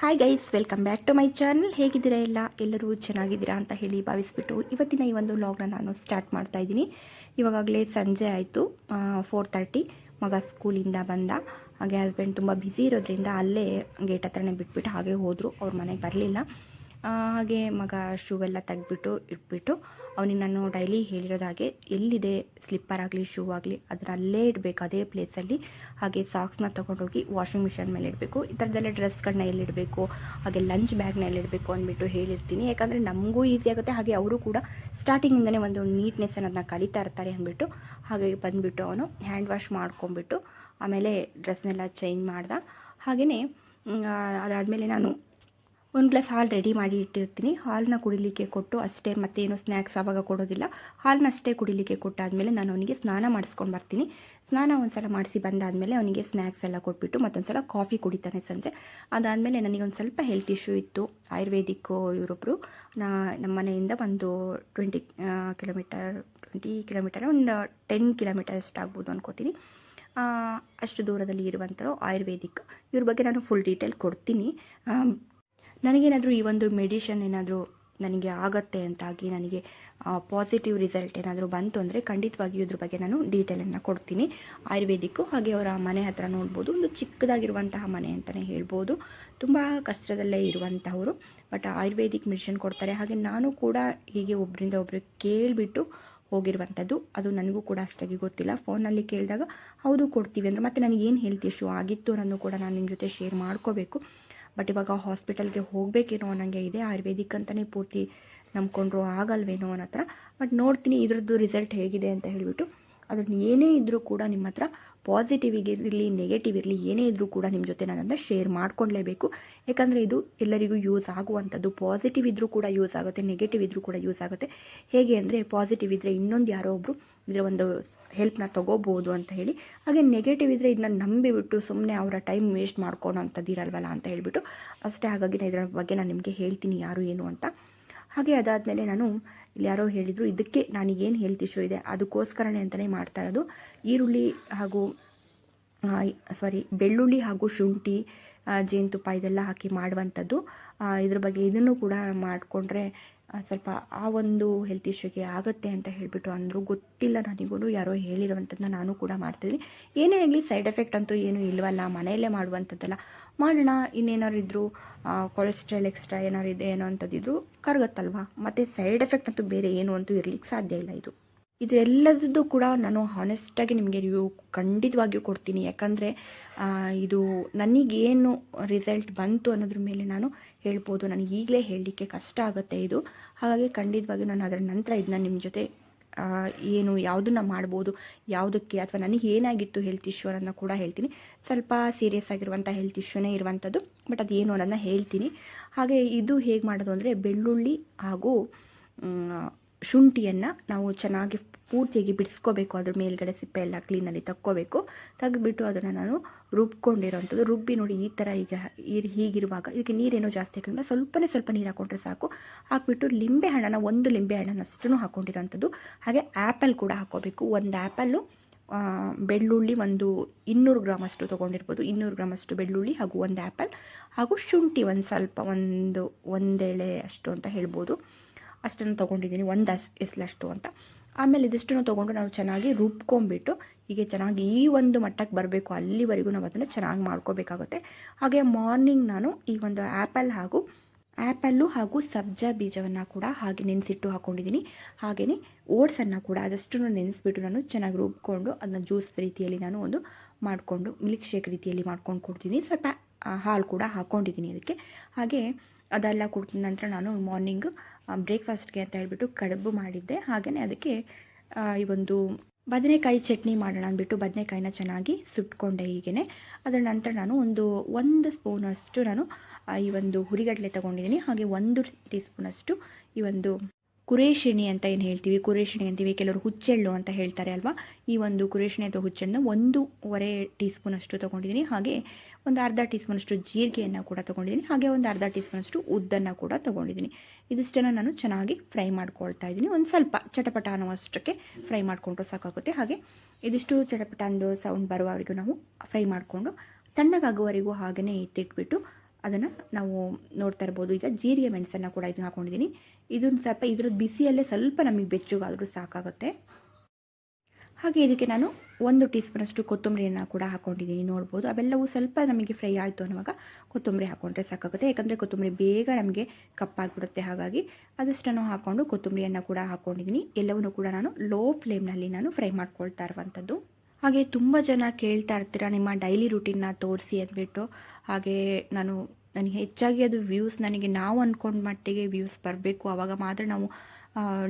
Hi guys welcome back to my channel ಹೇಗಿದ್ದೀರಾ ಎಲ್ಲ? ಎಲ್ಲರೂ ಚೆನ್ನಾಗಿದ್ದೀರಾ ಅಂತ ಹೇಳಿ ಭಾವಿಸ್ಬಿಟ್ಟು ಇವತ್ತಿನ ಈ ಒಂದು ವ್ಲಾಗ್ನ ನಾನು ಸ್ಟಾರ್ಟ್ ಮಾಡ್ತಾ ಇದ್ದೀನಿ. ಇವಾಗಲೇ ಸಂಜೆ ಆಯಿತು ಫೋರ್ ತರ್ಟಿ ಮಗ ಸ್ಕೂಲಿಂದ ಬಂದ. ಹಾಗೆ ಹಸ್ಬೆಂಡ್ ತುಂಬ ಬ್ಯುಸಿ ಇರೋದ್ರಿಂದ ಅಲ್ಲೇ ಗೇಟ್ ಹತ್ರನೇ ಬಿಟ್ಬಿಟ್ಟು ಹಾಗೆ ಹೋದರು. ಅವ್ರ ಮನೆಗೆ ಬರಲಿಲ್ಲ. ಹಾಗೆ ಮಗ ಶೂ ಎಲ್ಲ ತೆಗೆದ್ಬಿಟ್ಟು ಇಟ್ಬಿಟ್ಟು ಅವನಿಗೆ ನಾನು ಡೈಲಿ ಹೇಳಿರೋದು ಹಾಗೆ ಎಲ್ಲಿದೆ ಸ್ಲಿಪ್ಪರ್ ಆಗಲಿ, ಶೂ ಆಗಲಿ ಅದನ್ನ ಅಲ್ಲೇ ಇಡಬೇಕು ಅದೇ ಪ್ಲೇಸಲ್ಲಿ. ಹಾಗೆ ಸಾಕ್ಸ್ನ ತೊಗೊಂಡೋಗಿ ವಾಷಿಂಗ್ ಮಿಷಿನ್ ಮೇಲೆ ಇಡಬೇಕು. ಈ ಥರದ್ದೆಲ್ಲ ಡ್ರೆಸ್ಗಳನ್ನ ಎಲ್ಲಿಡಬೇಕು? ಹಾಗೆ ಲಂಚ್ ಬ್ಯಾಗ್ನ ಎಲ್ಲಿಡಬೇಕು ಅಂದ್ಬಿಟ್ಟು ಹೇಳಿರ್ತೀನಿ. ಯಾಕಂದರೆ ನಮಗೂ ಈಸಿ ಆಗುತ್ತೆ. ಹಾಗೆ ಅವರು ಕೂಡ ಸ್ಟಾರ್ಟಿಂಗಿಂದನೇ ಒಂದು ನೀಟ್ನೆಸ್ ಅನ್ನೋದನ್ನ ಕಲಿತಾ ಇರ್ತಾರೆ ಅಂದ್ಬಿಟ್ಟು. ಹಾಗೆ ಬಂದುಬಿಟ್ಟು ಅವನು ಹ್ಯಾಂಡ್ ವಾಶ್ ಮಾಡ್ಕೊಂಬಿಟ್ಟು ಆಮೇಲೆ ಡ್ರೆಸ್ನೆಲ್ಲ ಚೇಂಜ್ ಮಾಡ್ದ. ಹಾಗೆಯೇ ಅದಾದಮೇಲೆ ನಾನು ಒಂದು ಗ್ಲಾಸ್ ಹಾಲು ರೆಡಿ ಮಾಡಿ ಇಟ್ಟಿರ್ತೀನಿ. ಹಾಲನ್ನ ಕುಡಿಲಿಕ್ಕೆ ಕೊಟ್ಟು ಅಷ್ಟೇ ಮತ್ತೇನು ಸ್ನ್ಯಾಕ್ಸ್ ಆವಾಗ ಕೊಡೋದಿಲ್ಲ. ಹಾಲನ್ನ ಅಷ್ಟೇ ಕುಡಿಲಿಕ್ಕೆ ಕೊಟ್ಟಾದಮೇಲೆ ನಾನು ಅವನಿಗೆ ಸ್ನಾನ ಮಾಡಿಸ್ಕೊಂಡು ಬರ್ತೀನಿ. ಸ್ನಾನ ಒಂದು ಸಲ ಮಾಡಿಸಿ ಬಂದಾದಮೇಲೆ ಅವನಿಗೆ ಸ್ನ್ಯಾಕ್ಸ್ ಎಲ್ಲ ಕೊಟ್ಬಿಟ್ಟು ಮತ್ತೊಂದು ಸಲ ಕಾಫಿ ಕುಡಿತಾನೆ ಸಂಜೆ. ಅದಾದಮೇಲೆ ನನಗೆ ಒಂದು ಸ್ವಲ್ಪ ಹೆಲ್ತ್ ಇಶ್ಯೂ ಇತ್ತು. ಆಯುರ್ವೇದಿಕ್ ಇವರೊಬ್ಬರು ನಾ ನಮ್ಮ ಮನೆಯಿಂದ ಒಂದು ಟ್ವೆಂಟಿ ಕಿಲೋಮೀಟರ್ ಟ್ವೆಂಟಿ ಕಿಲೋಮೀಟರ್ ಒಂದು ಟೆನ್ ಕಿಲೋಮೀಟರ್ ಅಷ್ಟು ಆಗ್ಬೋದು ಅನ್ಕೋತೀನಿ. ಅಷ್ಟು ದೂರದಲ್ಲಿ ಇರುವಂಥದ್ದು ಆಯುರ್ವೇದಿಕ್. ಇವ್ರ ಬಗ್ಗೆ ನಾನು ಫುಲ್ ಡೀಟೇಲ್ ಕೊಡ್ತೀನಿ. ನನಗೇನಾದರೂ ಈ ಒಂದು ಮೆಡಿಷನ್ ಏನಾದರೂ ನನಗೆ ಆಗತ್ತೆ ಅಂತಾಗಿ ನನಗೆ ಪಾಸಿಟಿವ್ ರಿಸಲ್ಟ್ ಏನಾದರೂ ಬಂತು ಅಂದರೆ ಖಂಡಿತವಾಗಿಯೂ ಇದ್ರ ಬಗ್ಗೆ ನಾನು ಡೀಟೇಲನ್ನು ಕೊಡ್ತೀನಿ. ಆಯುರ್ವೇದಿಕ್ಕು ಹಾಗೆ ಅವರ ಮನೆ ಹತ್ರ ನೋಡ್ಬೋದು. ಒಂದು ಚಿಕ್ಕದಾಗಿರುವಂತಹ ಮನೆ ಅಂತಲೇ ಹೇಳ್ಬೋದು. ತುಂಬ ಕಷ್ಟದಲ್ಲೇ ಇರುವಂತಹವರು. ಬಟ್ ಆಯುರ್ವೇದಿಕ್ ಮೆಡಿಷನ್ ಕೊಡ್ತಾರೆ. ಹಾಗೆ ನಾನು ಕೂಡ ಹೀಗೆ ಒಬ್ಬರಿಂದ ಒಬ್ಬರು ಕೇಳಿಬಿಟ್ಟು ಹೋಗಿರುವಂಥದ್ದು ಅದು ನನಗೂ ಕೂಡ ಅಷ್ಟಾಗಿ ಗೊತ್ತಿಲ್ಲ. ಫೋನಲ್ಲಿ ಕೇಳಿದಾಗ, ಹೌದು, ಕೊಡ್ತೀವಿ. ಅಂದರೆ ಮತ್ತೆ ನನಗೇನು ಹೆಲ್ತ್ ಇಶ್ಯೂ ಆಗಿತ್ತು ಅನ್ನೋದು ಕೂಡ ನಾನು ನಿಮ್ಮ ಜೊತೆ ಶೇರ್ ಮಾಡ್ಕೋಬೇಕು. ಬಟ್ ಇವಾಗ ಹಾಸ್ಪಿಟಲ್ಗೆ ಹೋಗಬೇಕೇನೋ ಅನ್ನಂಗೆ ಇದೆ. ಆಯುರ್ವೇದಿಕ್ ಅಂತಲೇ ಪೂರ್ತಿ ನಂಬ್ಕೊಂಡ್ರು ಆಗಲ್ವೇನೋ ಅನ್ನೋ ಬಟ್ ನೋಡ್ತೀನಿ ಇದ್ರದ್ದು ರಿಸಲ್ಟ್ ಹೇಗಿದೆ ಅಂತ ಹೇಳಿಬಿಟ್ಟು. ಅದನ್ನು ಏನೇ ಇದ್ದರೂ ಕೂಡ ನಿಮ್ಮ ಹತ್ರ ಪಾಸಿಟಿವ್ ಇರಲಿ ನೆಗೆಟಿವ್ ಇರಲಿ, ಏನೇ ಇದ್ದರೂ ಕೂಡ ನಿಮ್ಮ ಜೊತೆ ನನ್ನನ್ನು ಶೇರ್ ಮಾಡ್ಕೊಳ್ಲೇಬೇಕು ಯಾಕಂದರೆ ಇದು ಎಲ್ಲರಿಗೂ ಯೂಸ್ ಆಗುವಂಥದ್ದು. ಪಾಸಿಟಿವ್ ಇದ್ದರೂ ಕೂಡ ಯೂಸ್ ಆಗುತ್ತೆ ನೆಗೆಟಿವ್ ಇದ್ದರೂ ಕೂಡ ಯೂಸ್ ಆಗುತ್ತೆ. ಹೇಗೆ ಅಂದರೆ ಪಾಸಿಟಿವ್ ಇದ್ದರೆ ಇನ್ನೊಂದು ಯಾರೋ ಒಬ್ಬರು ಇದರ ಒಂದು ಹೆಲ್ಪ್ನ ತೊಗೋಬೋದು ಅಂತ ಹೇಳಿ. ಹಾಗೆ ನೆಗೆಟಿವ್ ಇದ್ದರೆ ಇದನ್ನ ನಂಬಿಬಿಟ್ಟು ಸುಮ್ಮನೆ ಅವರ ಟೈಮ್ ವೇಸ್ಟ್ ಮಾಡ್ಕೊಳೋ ಅಂಥದ್ದು ಇರಲ್ವಲ್ಲ ಅಂತ ಹೇಳಿಬಿಟ್ಟು ಅಷ್ಟೇ ಹಾಗಾಗಿ ನಾನು ಇದರ ಬಗ್ಗೆ ನಾನು ನಿಮಗೆ ಹೇಳ್ತೀನಿ ಯಾರು ಏನು ಅಂತ. ಹಾಗೆ ಅದಾದಮೇಲೆ ನಾನು ಇಲ್ಲಿ ಯಾರೋ ಹೇಳಿದರು. ಇದಕ್ಕೆ ನನಗೇನು ಹೆಲ್ತ್ ಇಶ್ಯೂ ಇದೆ, ಅದಕ್ಕೋಸ್ಕರನೇ ಅಂತಲೇ ಮಾಡ್ತಾ ಇರೋದು. ಈರುಳ್ಳಿ ಹಾಗೂ ಸಾರಿ ಬೆಳ್ಳುಳ್ಳಿ ಹಾಗೂ ಶುಂಠಿ ಜೇನುತುಪ್ಪ ಇದೆಲ್ಲ ಹಾಕಿ ಮಾಡುವಂಥದ್ದು. ಇದ್ರ ಬಗ್ಗೆ ಇದನ್ನು ಕೂಡ ಮಾಡಿಕೊಂಡ್ರೆ ಸ್ವಲ್ಪ ಆ ಒಂದು ಹೆಲ್ತ್ ಇಶ್ಯೂಗೆ ಆಗುತ್ತೆ ಅಂತ ಹೇಳಿಬಿಟ್ಟು ಅಂದರು. ಗೊತ್ತಿಲ್ಲ ನನಗೂ ಯಾರೋ ಹೇಳಿರುವಂಥದ್ದನ್ನ ನಾನು ಕೂಡ ಮಾಡ್ತಿದ್ದೀನಿ ಏನೇ ಆಗಲಿ ಸೈಡ್ ಎಫೆಕ್ಟ್ ಅಂತೂ ಏನೂ ಇಲ್ವಲ್ಲ, ಮನೆಯಲ್ಲೇ ಮಾಡುವಂಥದ್ದಲ್ಲ. ಮಾಡೋಣ, ಇನ್ನೇನಾದ್ರು ಇದ್ದರೂ ಕೊಲೆಸ್ಟ್ರಾಲ್ ಎಕ್ಸ್ಟ್ರಾ ಏನಾದ್ರು ಇದೆ ಏನೋ ಅಂಥದ್ದಿದ್ರು ಕರಗತ್ತಲ್ವಾ? ಮತ್ತು ಸೈಡ್ ಎಫೆಕ್ಟ್ ಅಂತೂ ಬೇರೆ ಏನು ಅಂತೂ ಇರ್ಲಿಕ್ಕೆ ಸಾಧ್ಯ ಇಲ್ಲ ಇದು. ಇದೆಲ್ಲದದ್ದು ಕೂಡ ನಾನು ಹಾನೆಸ್ಟಾಗಿ ನಿಮಗೆ ರಿವ್ಯೂ ಖಂಡಿತವಾಗಿಯೂ ಕೊಡ್ತೀನಿ. ಯಾಕಂದರೆ ಇದು ನನಗೇನು ರಿಸಲ್ಟ್ ಬಂತು ಅನ್ನೋದ್ರ ಮೇಲೆ ನಾನು ಹೇಳ್ಬೋದು. ನನಗೆ ಈಗಲೇ ಹೇಳಲಿಕ್ಕೆ ಕಷ್ಟ ಆಗುತ್ತೆ ಇದು. ಹಾಗಾಗಿ ಖಂಡಿತವಾಗಿ ನಾನು ಅದರ ನಂತರ ಇದನ್ನ ನಿಮ್ಮ ಜೊತೆ ಏನು ಯಾವುದನ್ನ ಮಾಡ್ಬೋದು, ಯಾವುದಕ್ಕೆ ಅಥವಾ ನನಗೆ ಏನಾಗಿತ್ತು ಹೆಲ್ತ್ ಇಶ್ಯೂ ಅನ್ನೋದನ್ನ ಕೂಡ ಹೇಳ್ತೀನಿ. ಸ್ವಲ್ಪ ಸೀರಿಯಸ್ ಆಗಿರುವಂಥ ಹೆಲ್ತ್ ಇಶ್ಯೂನೇ ಇರುವಂಥದ್ದು ಬಟ್ ಅದು ಏನು ಅನ್ನೋದನ್ನ ಹೇಳ್ತೀನಿ. ಹಾಗೆ ಇದು ಹೇಗೆ ಮಾಡೋದು ಅಂದರೆ, ಬೆಳ್ಳುಳ್ಳಿ ಹಾಗೂ ಶುಂಠಿಯನ್ನು ನಾವು ಚೆನ್ನಾಗಿ ಪೂರ್ತಿಯಾಗಿ ಬಿಡಿಸ್ಕೋಬೇಕು, ಅದ್ರ ಮೇಲ್ಗಡೆ ಸಿಪ್ಪೆ ಎಲ್ಲ ಕ್ಲೀನಲ್ಲಿ ತಕ್ಕೋಬೇಕು. ತೆಗೆದ್ಬಿಟ್ಟು ಅದನ್ನು ನಾನು ರುಬ್ಕೊಂಡಿರೋವಂಥದ್ದು ರುಬ್ಬಿ ನೋಡಿ ಈ ಥರ ಈಗ ಹೀಗಿರುವಾಗ ಇದಕ್ಕೆ ನೀರೇನೋ ಜಾಸ್ತಿ ಹಾಕಿದ್ರೆ ಸ್ವಲ್ಪನೇ ಸ್ವಲ್ಪ ನೀರು ಹಾಕೊಂಡ್ರೆ ಸಾಕು. ಹಾಕ್ಬಿಟ್ಟು ಲಿಂಬೆ ಹಣ್ಣನ ಒಂದು ಲಿಂಬೆ ಹಣ್ಣನಷ್ಟು ಹಾಕ್ಕೊಂಡಿರೋವಂಥದ್ದು ಹಾಗೆ ಆ್ಯಪಲ್ ಕೂಡ ಹಾಕೋಬೇಕು ಒಂದು ಆ್ಯಪಲ್ಲು ಬೆಳ್ಳುಳ್ಳಿ ಒಂದು ಇನ್ನೂರು ಗ್ರಾಮಷ್ಟು ತೊಗೊಂಡಿರ್ಬೋದು. ಇನ್ನೂರು ಗ್ರಾಮಷ್ಟು ಬೆಳ್ಳುಳ್ಳಿ ಹಾಗೂ ಒಂದು ಆ್ಯಪಲ್ ಹಾಗೂ ಶುಂಠಿ ಒಂದು ಸ್ವಲ್ಪ ಒಂದು ಒಂದೆಳೆ ಅಷ್ಟು ಅಂತ ಹೇಳ್ಬೋದು. ಅಷ್ಟನ್ನು ತೊಗೊಂಡಿದ್ದೀನಿ. ಒಂದು ಎಸ್ಲಷ್ಟು ಅಂತ. ಆಮೇಲೆ ಇದಿಷ್ಟನ್ನು ತೊಗೊಂಡು ನಾವು ಚೆನ್ನಾಗಿ ರುಬ್ಕೊಂಬಿಟ್ಟು ಹೀಗೆ ಚೆನ್ನಾಗಿ ಈ ಒಂದು ಮಟ್ಟಕ್ಕೆ ಬರಬೇಕು, ಅಲ್ಲಿವರೆಗೂ ನಾವು ಅದನ್ನು ಚೆನ್ನಾಗಿ ಮಾಡ್ಕೋಬೇಕಾಗುತ್ತೆ. ಹಾಗೆ ಮಾರ್ನಿಂಗ್ ನಾನು ಈ ಒಂದು ಆ್ಯಪಲ್ ಹಾಗೂ ಆ್ಯಪಲ್ಲು ಹಾಗೂ ಸಬ್ಜಾ ಬೀಜವನ್ನು ಕೂಡ ಹಾಗೆ ನೆನೆಸಿಟ್ಟು ಹಾಕ್ಕೊಂಡಿದ್ದೀನಿ ಹಾಗೆಯೇ ಓಟ್ಸನ್ನು ಕೂಡ ಅದಷ್ಟನ್ನು ನೆನೆಸ್ಬಿಟ್ಟು ನಾನು ಚೆನ್ನಾಗಿ ರುಬ್ಕೊಂಡು ಅದನ್ನ ಜ್ಯೂಸ್ ರೀತಿಯಲ್ಲಿ ನಾನು ಒಂದು ಮಾಡಿಕೊಂಡು ಮಿಲ್ಕ್ ಶೇಕ್ ರೀತಿಯಲ್ಲಿ ಮಾಡ್ಕೊಂಡು ಕೊಡ್ತೀನಿ. ಸ್ವಲ್ಪ ಹಾಲು ಕೂಡ ಹಾಕ್ಕೊಂಡಿದ್ದೀನಿ ಅದಕ್ಕೆ ಹಾಗೆ ಅದೆಲ್ಲ ಕುಡಿದ ನಂತರ ನಾನು ಮಾರ್ನಿಂಗ್ ಬ್ರೇಕ್ಫಾಸ್ಟ್ಗೆ ಅಂತ ಹೇಳಿಬಿಟ್ಟು ಕಡುಬು ಮಾಡಿದ್ದೆ. ಹಾಗೆಯೇ ಅದಕ್ಕೆ ಈ ಒಂದು ಬದನೆಕಾಯಿ ಚಟ್ನಿ ಮಾಡೋಣ ಅಂದ್ಬಿಟ್ಟು ಬದನೆಕಾಯಿನ ಚೆನ್ನಾಗಿ ಸುಟ್ಕೊಂಡೆ ಹೀಗೆ ಅದರ ನಂತರ ನಾನು ಒಂದು ಒಂದು ಸ್ಪೂನಷ್ಟು ನಾನು ಈ ಒಂದು ಹುರಿಗಡಲೆ ತೊಗೊಂಡಿದ್ದೀನಿ. ಹಾಗೆ ಒಂದು ಟೀ ಸ್ಪೂನಷ್ಟು ಈ ಒಂದು ಕುರೇಶಿಣಿ ಅಂತ ಏನು ಹೇಳ್ತೀವಿ? ಕುರೇಶಿಣಿ ಅಂತೀವಿ. ಕೆಲವರು ಹುಚ್ಚೆಳ್ಳು ಅಂತ ಹೇಳ್ತಾರೆ ಅಲ್ವಾ? ಈ ಒಂದು ಕುರೇಶಿಣಿ ಅಥವಾ ಹುಚ್ಚೆಣ್ಣು ಒಂದೂವರೆ ಟೀ ಸ್ಪೂನಷ್ಟು ತೊಗೊಂಡಿದ್ದೀನಿ. ಹಾಗೆ ಒಂದು ಅರ್ಧ ಟೀ ಸ್ಪೂನಷ್ಟು ಜೀರಿಗೆಯನ್ನು ಕೂಡ ತೊಗೊಂಡಿದ್ದೀನಿ. ಹಾಗೆ ಒಂದು ಅರ್ಧ ಟೀ ಸ್ಪೂನಷ್ಟು ಉದ್ದನ್ನು ಕೂಡ ತೊಗೊಂಡಿದ್ದೀನಿ. ಇದಿಷ್ಟನ್ನು ನಾನು ಚೆನ್ನಾಗಿ ಫ್ರೈ ಮಾಡ್ಕೊಳ್ತಾ ಇದ್ದೀನಿ. ಒಂದು ಸ್ವಲ್ಪ ಚಟಪಟ ಅನ್ನೋವಷ್ಟಕ್ಕೆ ಫ್ರೈ ಮಾಡಿಕೊಂಡ್ರೆ ಸಾಕಾಗುತ್ತೆ. ಹಾಗೆ ಇದಿಷ್ಟು ಚಟಪಟ ಅಂದು ಸೌಂಡ್ ಬರುವವರೆಗೂ ನಾವು ಫ್ರೈ ಮಾಡಿಕೊಂಡು ತಣ್ಣಗಾಗುವವರೆಗೂ ಹಾಗೆಯೇ ಇಟ್ಟಿಟ್ಬಿಟ್ಟು ಅದನ್ನು ನಾವು ನೋಡ್ತಾ ಇರ್ಬೋದು. ಈಗ ಜೀರಿಗೆ ಮೆಣಸನ್ನು ಕೂಡ ಇದನ್ನು ಹಾಕೊಂಡಿದ್ದೀನಿ. ಇದನ್ನು ಸ್ವಲ್ಪ ಇದ್ರದ್ದು ಬಿಸಿಯಲ್ಲೇ ಸ್ವಲ್ಪ ನಮಗೆ ಬೆಚ್ಚಗಾದರೂ ಸಾಕಾಗುತ್ತೆ. ಹಾಗೆ ಇದಕ್ಕೆ ನಾನು ಒಂದು ಟೀ ಸ್ಪೂನಷ್ಟು ಕೊತ್ತಂಬರಿಯನ್ನು ಕೂಡ ಹಾಕ್ಕೊಂಡಿದ್ದೀನಿ ನೋಡ್ಬೋದು. ಅವೆಲ್ಲವೂ ಸ್ವಲ್ಪ ನಮಗೆ ಫ್ರೈ ಆಯಿತು ಅನ್ನುವಾಗ ಕೊತ್ತಂಬರಿ ಹಾಕ್ಕೊಂಡ್ರೆ ಸಾಕಾಗುತ್ತೆ. ಯಾಕಂದರೆ ಕೊತ್ತಂಬರಿ ಬೇಗ ನಮಗೆ ಕಪ್ಪಾಗಿಬಿಡುತ್ತೆ. ಹಾಗಾಗಿ ಅದಷ್ಟನ್ನು ಹಾಕ್ಕೊಂಡು ಕೊತ್ತಂಬರಿಯನ್ನು ಕೂಡ ಹಾಕ್ಕೊಂಡಿದ್ದೀನಿ ಎಲ್ಲವನ್ನೂ ಕೂಡ ನಾನು ಲೋ ಫ್ಲೇಮ್ನಲ್ಲಿ ನಾನು ಫ್ರೈ ಮಾಡ್ಕೊಳ್ತಾ ಇರುವಂಥದ್ದು. ಹಾಗೆ ತುಂಬ ಜನ ಕೇಳ್ತಾ ಇರ್ತೀರ, ನಿಮ್ಮ ಡೈಲಿ ರುಟೀನ್ನ ತೋರಿಸಿ ಅಂದ್ಬಿಟ್ಟು. ಹಾಗೆ ನಾನು, ನನಗೆ ಹೆಚ್ಚಾಗಿ ಅದು ವ್ಯೂಸ್ ನನಗೆ ನಾವು ಅಂದ್ಕೊಂಡ ಮಟ್ಟಿಗೆ ವ್ಯೂಸ್ ಬರಬೇಕು. ಆವಾಗ ಮಾತ್ರ ನಾವು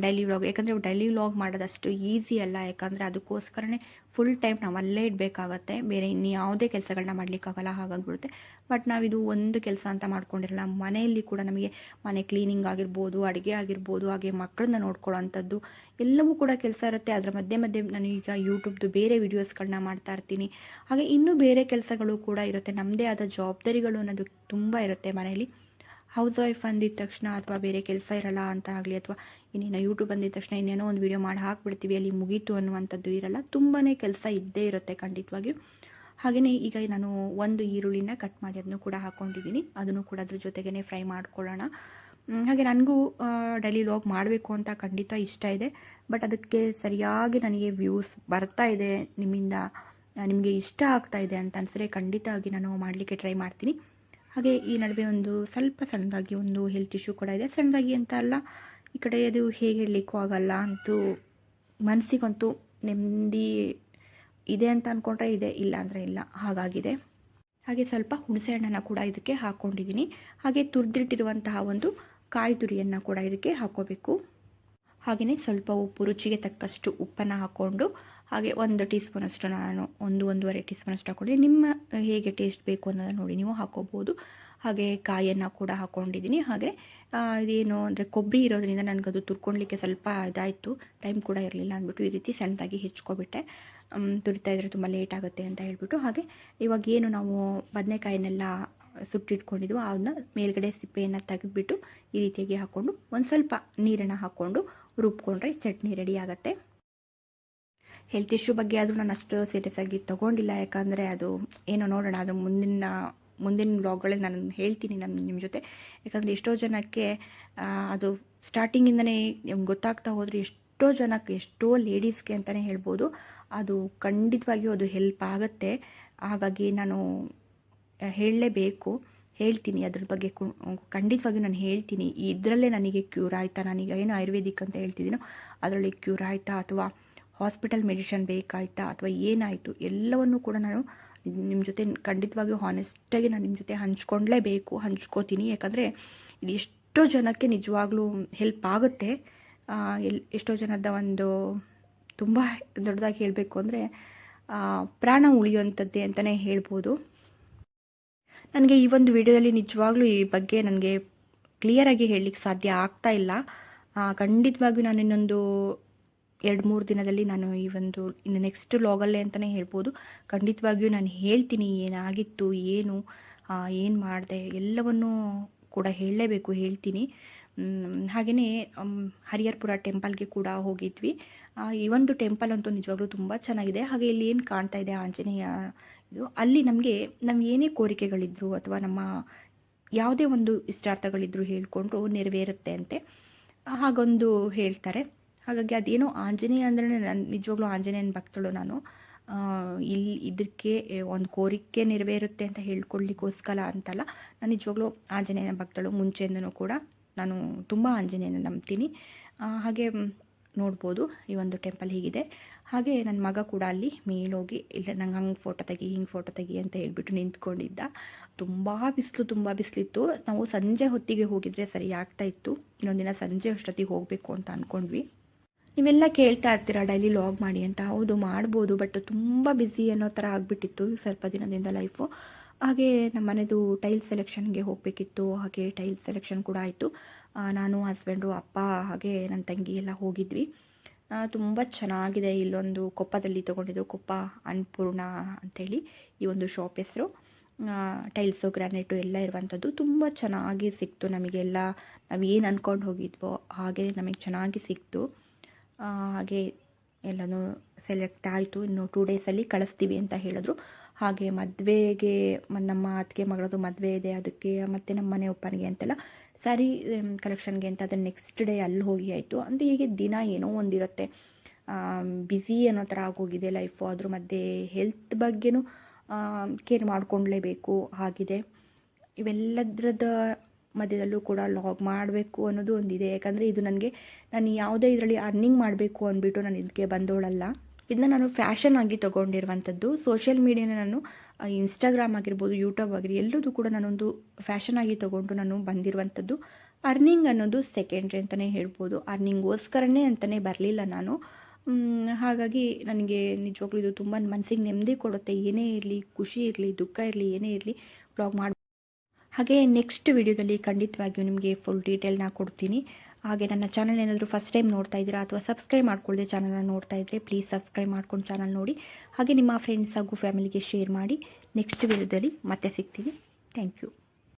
ಡೈಲಿ ವ್ಲಾಗ್ ಯಾಕಂದರೆ ಡೈಲಿ ವ್ಲಾಗ್ ಮಾಡೋದಷ್ಟು ಈಸಿ ಅಲ್ಲ. ಯಾಕಂದರೆ ಅದಕ್ಕೋಸ್ಕರನೇ ಫುಲ್ ಟೈಮ್ ನಾವು ಅಲ್ಲೇ ಇಡಬೇಕಾಗತ್ತೆ. ಬೇರೆ ಇನ್ನು ಯಾವುದೇ ಕೆಲಸಗಳನ್ನ ಮಾಡಲಿಕ್ಕಾಗಲ್ಲ ಹಾಗಾಗ್ಬಿಡುತ್ತೆ ಬಟ್ ನಾವಿದು ಒಂದು ಕೆಲಸ ಅಂತ ಮಾಡ್ಕೊಂಡಿರಲ್ಲ, ಮನೆಯಲ್ಲಿ ಕೂಡ ನಮಗೆ ಮನೆ ಕ್ಲೀನಿಂಗ್ ಆಗಿರ್ಬೋದು, ಅಡುಗೆ ಆಗಿರ್ಬೋದು, ಹಾಗೆ ಮಕ್ಕಳನ್ನ ನೋಡ್ಕೊಳ್ಳೋ ಅಂಥದ್ದು ಎಲ್ಲವೂ ಕೂಡ ಕೆಲಸ ಇರುತ್ತೆ. ಅದರ ಮಧ್ಯೆ ಮಧ್ಯೆ ನಾನು ಈಗ ಯೂಟ್ಯೂಬ್ದು ಬೇರೆ ವೀಡಿಯೋಸ್ಗಳನ್ನ ಮಾಡ್ತಾ ಇರ್ತೀನಿ. ಹಾಗೆ ಇನ್ನೂ ಬೇರೆ ಕೆಲಸಗಳು ಕೂಡ ಇರುತ್ತೆ. ನಮ್ಮದೇ ಆದ ಜವಾಬ್ದಾರಿಗಳು ಅನ್ನೋದು ತುಂಬ ಇರುತ್ತೆ ಮನೆಯಲ್ಲಿ. ಹೌಸ್ ವೈಫ್ ಅಂದಿದ ತಕ್ಷಣ ಅಥವಾ ಬೇರೆ ಕೆಲಸ ಇರಲ್ಲ ಅಂತ ಆಗಲಿ ಅಥವಾ ಇನ್ನೇನೋ ಯೂಟ್ಯೂಬ್ ಅಂದಿದ ತಕ್ಷಣ ಇನ್ನೇನೋ ಒಂದು ವೀಡಿಯೋ ಮಾಡಿ ಹಾಕ್ಬಿಡ್ತೀವಿ, ಅಲ್ಲಿ ಮುಗೀತು ಅನ್ನುವಂಥದ್ದು ಇರಲ್ಲ ತುಂಬಾ ಕೆಲಸ ಇದ್ದೇ ಇರುತ್ತೆ ಖಂಡಿತವಾಗಿಯೂ. ಹಾಗೆಯೇ ಈಗ ನಾನು ಒಂದು ಈರುಳ್ಳಿನ ಕಟ್ ಮಾಡಿ ಅದನ್ನು ಕೂಡ ಹಾಕ್ಕೊಂಡಿದ್ದೀನಿ ಅದನ್ನು ಕೂಡ ಅದ್ರ ಜೊತೆಗೇ ಫ್ರೈ ಮಾಡ್ಕೊಳ್ಳೋಣ. ಹಾಗೆ ನನಗೂ ಡೈಲಿ ಲಾಗ್ ಮಾಡಬೇಕು ಅಂತ ಖಂಡಿತ ಇಷ್ಟ ಇದೆ ಬಟ್ ಅದಕ್ಕೆ ಸರಿಯಾಗಿ ನನಗೆ ವ್ಯೂಸ್ ಬರ್ತಾ ಇದೆ, ನಿಮ್ಮಿಂದ ನಿಮಗೆ ಇಷ್ಟ ಆಗ್ತಾ ಇದೆ ಅಂತ ಅನಿಸಿದ್ರೆ ಖಂಡಿತವಾಗಿ ನಾನು ಮಾಡಲಿಕ್ಕೆ ಟ್ರೈ ಮಾಡ್ತೀನಿ. ಹಾಗೆ ಈ ನಡುವೆ ಒಂದು ಸ್ವಲ್ಪ ಸಣ್ಣದಾಗಿ ಒಂದು ಹೆಲ್ತ್ ಇಶ್ಯೂ ಕೂಡ ಇದೆ. ಸಣ್ಣದಾಗಿ ಅಂತ ಅಲ್ಲ, ಈ ಕಡೆ ಅದು ಹೇಗೆ ಹೇಳಲಿಕ್ಕೂ ಆಗಲ್ಲ ಅಂತೂ ಮನಸ್ಸಿಗಂತೂ ನೆಮ್ಮದಿ ಇದೆ ಅಂತ ಅಂದ್ಕೊಂಡ್ರೆ ಇದೆ ಇಲ್ಲ ಅಂದರೆ ಇಲ್ಲ. ಹಾಗಾಗಿದೆ. ಹಾಗೆ ಸ್ವಲ್ಪ ಹುಣಸೆ ಹಣ್ಣನ್ನು ಕೂಡ ಇದಕ್ಕೆ ಹಾಕ್ಕೊಂಡಿದ್ದೀನಿ ಹಾಗೆ ತುರಿದಿಟ್ಟಿರುವಂತಹ ಒಂದು ಕಾಯಿ ತುರಿಯನ್ನು ಕೂಡ ಇದಕ್ಕೆ ಹಾಕ್ಕೋಬೇಕು ಹಾಗೆಯೇ ಸ್ವಲ್ಪ ಉಪ್ಪು, ರುಚಿಗೆ ತಕ್ಕಷ್ಟು ಉಪ್ಪನ್ನು ಹಾಕ್ಕೊಂಡು ಹಾಗೆ ಒಂದು ಟೀ ಸ್ಪೂನಷ್ಟು ನಾನು, ಒಂದು ಒಂದೂವರೆ ಟೀ ಸ್ಪೂನಷ್ಟು ಹಾಕ್ಕೊಂಡಿದ್ದೀನಿ ನಿಮ್ಮ ಹೇಗೆ ಟೇಸ್ಟ್ ಬೇಕು ಅನ್ನೋದನ್ನು ನೋಡಿ, ನೀವು ಹಾಕೋಬೋದು ಹಾಗೆ ಕಾಯನ್ನು ಕೂಡ ಹಾಕ್ಕೊಂಡಿದ್ದೀನಿ. ಹಾಗೆ ಇದೇನು ಅಂದರೆ ಕೊಬ್ಬರಿ ಇರೋದ್ರಿಂದ ಅದು ತುರ್ಕೊಳ್ಲಿಕ್ಕೆ ಸ್ವಲ್ಪ ಇದಾಯಿತು. ಟೈಮ್ ಕೂಡ ಇರಲಿಲ್ಲ ಅಂದ್ಬಿಟ್ಟು ಈ ರೀತಿ ಸಣ್ಣದಾಗಿ ಹೆಚ್ಕೊಬಿಟ್ಟೆ. ತುರಿತಾ ಇದ್ದರೆ ತುಂಬ ಲೇಟ್ ಆಗುತ್ತೆ ಅಂತ ಹೇಳ್ಬಿಟ್ಟು. ಹಾಗೆ ಇವಾಗ ಏನು ನಾವು ಬದನೆಕಾಯಿನೆಲ್ಲ ಸುಟ್ಟಿಟ್ಕೊಂಡಿದ್ವು ಅದನ್ನ ಮೇಲ್ಗಡೆ ಸಿಪ್ಪೆಯನ್ನು ತೆಗೆದುಬಿಟ್ಟು ಈ ರೀತಿಯಾಗಿ ಹಾಕ್ಕೊಂಡು, ಒಂದು ಸ್ವಲ್ಪ ನೀರನ್ನು ಹಾಕ್ಕೊಂಡು ರುಬ್ಕೊಂಡ್ರೆ ಚಟ್ನಿ ರೆಡಿ ಆಗುತ್ತೆ. ಹೆಲ್ತ್ ಇಶ್ಯೂ ಬಗ್ಗೆ ಆದರೂ ನಾನು ಅಷ್ಟು ಸೀರಿಯಸ್ ಆಗಿ ತೊಗೊಂಡಿಲ್ಲ. ಯಾಕಂದರೆ ಅದು ಏನೋ ನೋಡೋಣ, ಅದು ಮುಂದಿನ ಮುಂದಿನ ಬ್ಲಾಗ್ಗಳಲ್ಲಿ ನಾನು ಹೇಳ್ತೀನಿ ನಮ್ಮ ನಿಮ್ಮ ಜೊತೆ. ಯಾಕಂದರೆ ಎಷ್ಟೋ ಜನಕ್ಕೆ ಅದು ಸ್ಟಾರ್ಟಿಂಗಿಂದನೇ ನಿಮ್ಗೆ ಗೊತ್ತಾಗ್ತಾ ಹೋದರೆ ಎಷ್ಟೋ ಜನಕ್ಕೆ, ಎಷ್ಟೋ ಲೇಡೀಸ್ಗೆ ಅಂತಲೇ ಹೇಳ್ಬೋದು. ಅದು ಖಂಡಿತವಾಗಿಯೂ ಅದು ಹೆಲ್ಪ್ ಆಗುತ್ತೆ. ಹಾಗಾಗಿ ನಾನು ಹೇಳಲೇಬೇಕು. ಹೇಳ್ತೀನಿ ಅದ್ರ ಬಗ್ಗೆ ಖಂಡಿತವಾಗಿಯೂ ನಾನು ಹೇಳ್ತೀನಿ. ಇದರಲ್ಲೇ ನನಗೆ ಕ್ಯೂರ್ ಆಯಿತಾ? ನನಗೆ ಏನು ಆಯುರ್ವೇದಿಕ್ ಅಂತ ಹೇಳ್ತಿದ್ದೀನೋ, ಅದರಲ್ಲಿ ಕ್ಯೂರ್ ಆಯಿತಾ? ಅಥವಾ ಹಾಸ್ಪಿಟಲ್ ಮೆಡಿಷನ್ ಬೇಕಾಯ್ತಾ ಅಥವಾ ಏನಾಯಿತು ಎಲ್ಲವನ್ನೂ ಕೂಡ ನಾನು ನಿಮ್ಮ ಜೊತೆ ಖಂಡಿತವಾಗಿಯೂ ಹಾನೆಸ್ಟಾಗಿ ನಾನು ನಿಮ್ಮ ಜೊತೆ ಹಂಚ್ಕೊಂಡ್ಲೇಬೇಕು, ಹಂಚ್ಕೋತೀನಿ. ಯಾಕಂದರೆ ಇದು ಎಷ್ಟೋ ಜನಕ್ಕೆ ನಿಜವಾಗ್ಲೂ ಹೆಲ್ಪ್ ಆಗುತ್ತೆ. ಎಲ್, ಎಷ್ಟೋ ಜನದ ಒಂದು ತುಂಬ ದೊಡ್ಡದಾಗಿ ಹೇಳಬೇಕು ಅಂದರೆ ಪ್ರಾಣ ಉಳಿಯುವಂಥದ್ದೇ ಅಂತಲೇ ಹೇಳ್ಬೋದು. ನನಗೆ ಈ ಒಂದು ವಿಡಿಯೋದಲ್ಲಿ ನಿಜವಾಗ್ಲೂ ಈ ಬಗ್ಗೆ ನನಗೆ ಕ್ಲಿಯರಾಗಿ ಹೇಳಲಿಕ್ಕೆ ಸಾಧ್ಯ ಆಗ್ತಾ ಇಲ್ಲ. ಖಂಡಿತವಾಗಿಯೂ ನಾನು ಇನ್ನೊಂದು ಎರಡು ಮೂರು ದಿನದಲ್ಲಿ ನಾನು ಈ ಒಂದು ಇನ್ನು ನೆಕ್ಸ್ಟ್ ಲಾಗಲ್ಲೇ ಅಂತಲೇ ಹೇಳ್ಬೋದು. ಖಂಡಿತವಾಗಿಯೂ ನಾನು ಹೇಳ್ತೀನಿ ಏನಾಗಿತ್ತು, ಏನು ಏನು ಮಾಡಿದೆ, ಎಲ್ಲವನ್ನೂ ಕೂಡ ಹೇಳಲೇಬೇಕು, ಹೇಳ್ತೀನಿ. ಹಾಗೆಯೇ ಹರಿಹರ್ಪುರ ಟೆಂಪಲ್ಗೆ ಕೂಡ ಹೋಗಿದ್ವಿ. ಈ ಒಂದು ಟೆಂಪಲ್ ಅಂತೂ ನಿಜವಾಗ್ಲೂ ತುಂಬ ಚೆನ್ನಾಗಿದೆ. ಹಾಗೆ ಇಲ್ಲಿ ಏನು ಕಾಣ್ತಾ ಇದೆ ಆಂಜನೇಯ, ಇದು, ಅಲ್ಲಿ ನಮಗೆ ನಮ್ಮ ಏನೇ ಕೋರಿಕೆಗಳಿದ್ರು ಅಥವಾ ನಮ್ಮ ಯಾವುದೇ ಒಂದು ಇಷ್ಟಾರ್ಥಗಳಿದ್ರು ಹೇಳಿಕೊಂಡ್ರು ನೆರವೇರುತ್ತೆ ಅಂತೆ. ಹಾಗೊಂದು ಹೇಳ್ತಾರೆ. ಹಾಗಾಗಿ ಅದೇನೋ ಆಂಜನೇಯ ಅಂದ್ರೆ ನಾನು ನಿಜವಾಗ್ಲೂ ಆಂಜನೇಯನ ಭಕ್ತಳು ನಾನು. ಇಲ್ಲಿ ಇದಕ್ಕೆ ಒಂದು ಕೋರಿಕೆ ನೆರವೇರುತ್ತೆ ಅಂತ ಹೇಳ್ಕೊಳ್ಳಿಕ್ಕೋಸ್ಕರ ಅಂತಲ್ಲ, ನಾನು ನಿಜವಾಗ್ಲೂ ಆಂಜನೇಯನ ಭಕ್ತಳು ಮುಂಚೆಯಿಂದನೂ ಕೂಡ ನಾನು ತುಂಬ ಆಂಜನೇಯನ ನಂಬ್ತೀನಿ. ಹಾಗೆ ನೋಡ್ಬೋದು, ಈ ಒಂದು ಟೆಂಪಲ್ ಹೀಗಿದೆ. ಹಾಗೆ ನನ್ನ ಮಗ ಕೂಡ ಅಲ್ಲಿ ಮೇಲೋಗಿ, ಇಲ್ಲ ನಂಗೆ ಹಂಗೆ ಫೋಟೋ ತೆಗಿ, ಹಿಂಗೆ ಫೋಟೋ ತೆಗಿ ಅಂತ ಹೇಳಿಬಿಟ್ಟು ನಿಂತ್ಕೊಂಡಿದ್ದ. ತುಂಬ ಬಿಸಿಲು, ತುಂಬ ಬಿಸಿಲಿತ್ತು. ನಾವು ಸಂಜೆ ಹೊತ್ತಿಗೆ ಹೋಗಿದ್ರೆ ಸರಿ ಆಗ್ತಾ ಇತ್ತು. ಇನ್ನೊಂದು ದಿನ ಸಂಜೆ ಅಷ್ಟೊತ್ತಿಗೆ ಹೋಗಬೇಕು ಅಂತ ಅಂದ್ಕೊಂಡ್ವಿ ನೀವೆಲ್ಲ ಕೇಳ್ತಾ ಇರ್ತೀರಾ, ಡೈಲಿ ಲಾಗ್ ಮಾಡಿ ಅಂತ? ಹೌದು, ಮಾಡ್ಬೋದು, ಬಟ್ ತುಂಬ ಬ್ಯುಸಿ ಅನ್ನೋ ಥರ ಆಗಿಬಿಟ್ಟಿತ್ತು ಸ್ವಲ್ಪ ದಿನದಿಂದ ಲೈಫು. ಹಾಗೆ ನಮ್ಮ ಮನೆದು ಟೈಲ್ ಸೆಲೆಕ್ಷನ್ಗೆ ಹೋಗಬೇಕಿತ್ತು, ಹಾಗೆ ಟೈಲ್ ಸೆಲೆಕ್ಷನ್ ಕೂಡ ಆಯಿತು. ನಾನು, ಹಸ್ಬೆಂಡು, ಅಪ್ಪ, ಹಾಗೆ ನನ್ನ ತಂಗಿ ಎಲ್ಲ ಹೋಗಿದ್ವಿ. ತುಂಬ ಚೆನ್ನಾಗಿದೆ ಇಲ್ಲೊಂದು ಕೊಪ್ಪದಲ್ಲಿ ತೊಗೊಂಡಿದ್ದು ಕೊಪ್ಪ ಅನ್ನಪೂರ್ಣ ಅಂಥೇಳಿ ಈ ಒಂದು ಶಾಪ್ ಹೆಸರು. ಟೈಲ್ಸು, ಗ್ರಾನೈಟು ಎಲ್ಲ ಇರುವಂಥದ್ದು ತುಂಬ ಚೆನ್ನಾಗಿ ಸಿಕ್ತು ನಮಗೆಲ್ಲ. ನಾವು ಏನು ಅಂದ್ಕೊಂಡು ಹೋಗಿದ್ವೋ ಹಾಗೆ ನಮಗೆ ಚೆನ್ನಾಗಿ ಸಿಕ್ತು. ಹಾಗೆ ಎಲ್ಲನೂ ಸೆಲೆಕ್ಟ್ ಆಯಿತು. ಇನ್ನು ಟೂ ಡೇಸಲ್ಲಿ ಕಳಿಸ್ತೀವಿ ಅಂತ ಹೇಳಿದ್ರು. ಹಾಗೆ ಮದುವೆಗೆ ನಮ್ಮ ಅತ್ತಿಗೆ ಮಗಳದು ಮದುವೆ ಇದೆ. ಅದಕ್ಕೆ ಮತ್ತು ನಮ್ಮ ಮನೆ ಒಪ್ಪನಿಗೆ ಅಂತೆಲ್ಲ ಸ್ಯಾರಿ ಕಲೆಕ್ಷನ್ಗೆ ಅಂತ ಅದನ್ನು ನೆಕ್ಸ್ಟ್ ಡೇ ಅಲ್ಲಿ ಹೋಗಿ ಆಯಿತು. ಅಂದರೆ ಹೀಗೆ ದಿನ ಏನೋ ಒಂದಿರುತ್ತೆ. ಬ್ಯುಸಿ ಅನ್ನೋ ಥರ ಆಗೋಗಿದೆ ಲೈಫು ಅದ್ರ ಮಧ್ಯೆ ಹೆಲ್ತ್ ಬಗ್ಗೆನೂ ಕೇರ್ ಮಾಡಿಕೊಂಡ್ಲೇಬೇಕು. ಆಗಿದೆ ಇವೆಲ್ಲದ್ರದ ಮಧ್ಯದಲ್ಲೂ ಕೂಡ ಲಾಗ್ ಮಾಡಬೇಕು ಅನ್ನೋದು ಒಂದಿದೆ. ಯಾಕಂದರೆ ಇದು ನನಗೆ ನಾನು ಯಾವುದೇ ಇದರಲ್ಲಿ ಅರ್ನಿಂಗ್ ಮಾಡಬೇಕು ಅಂದ್ಬಿಟ್ಟು ನಾನು ಇದಕ್ಕೆ ಬಂದೋಳಲ್ಲ ಇದನ್ನ ನಾನು ಫ್ಯಾಷನ್ ಆಗಿ ತೊಗೊಂಡಿರುವಂಥದ್ದು. ಸೋಷಿಯಲ್ ಮೀಡಿಯಾನ ನಾನು ಇನ್ಸ್ಟಾಗ್ರಾಮ್ ಆಗಿರ್ಬೋದು ಯೂಟ್ಯೂಬ್ ಆಗಿರಿ ಎಲ್ಲದೂ ಕೂಡ ನಾನೊಂದು ಫ್ಯಾಷನ್ ಆಗಿ ತೊಗೊಂಡು ನಾನು ಬಂದಿರುವಂಥದ್ದು. ಅರ್ನಿಂಗ್ ಅನ್ನೋದು ಸೆಕೆಂಡ್ರಿ ಅಂತಲೇ ಹೇಳ್ಬೋದು. ಅರ್ನಿಂಗೋಸ್ಕರನೇ ಅಂತಲೇ ಬರಲಿಲ್ಲ ನಾನು. ಹಾಗಾಗಿ ನನಗೆ ನಿಜವಾಗ್ಲೂ ಇದು ತುಂಬ ಮನಸ್ಸಿಗೆ ನೆಮ್ಮದಿ ಕೊಡುತ್ತೆ. ಏನೇ ಇರಲಿ, ಖುಷಿ ಇರಲಿ, ದುಃಖ ಇರಲಿ, ಏನೇ ಇರಲಿ ಬ್ಲಾಗ್ ಮಾಡಿ ಹಾಗೆ ನೆಕ್ಸ್ಟ್ ವಿಡಿಯೋದಲ್ಲಿ ಖಂಡಿತವಾಗಿಯೂ ನಿಮಗೆ ಫುಲ್ ಡೀಟೇಲ್ನ ಕೊಡ್ತೀನಿ. ಹಾಗೆ ನನ್ನ ಚಾನಲ್ ಏನಾದರೂ ಫಸ್ಟ್ ಟೈಮ್ ನೋಡ್ತಾ ಇದ್ದೀರಾ ಅಥವಾ ಸಬ್ಸ್ಕ್ರೈಬ್ ಮಾಡ್ಕೊಳ್ಳದೆ ಚಾನಲ್ನ ನೋಡ್ತಾ ಇದ್ದರೆ ಪ್ಲೀಸ್ ಸಬ್ಸ್ಕ್ರೈಬ್ ಮಾಡ್ಕೊಂಡು ಚಾನಲ್ ನೋಡಿ. ಹಾಗೆ ನಿಮ್ಮ ಫ್ರೆಂಡ್ಸ್ ಹಾಗೂ ಫ್ಯಾಮಿಲಿಗೆ ಶೇರ್ ಮಾಡಿ. ನೆಕ್ಸ್ಟ್ ವಿಡಿಯೋದಲ್ಲಿ ಮತ್ತೆ ಸಿಗ್ತೀನಿ. Thank you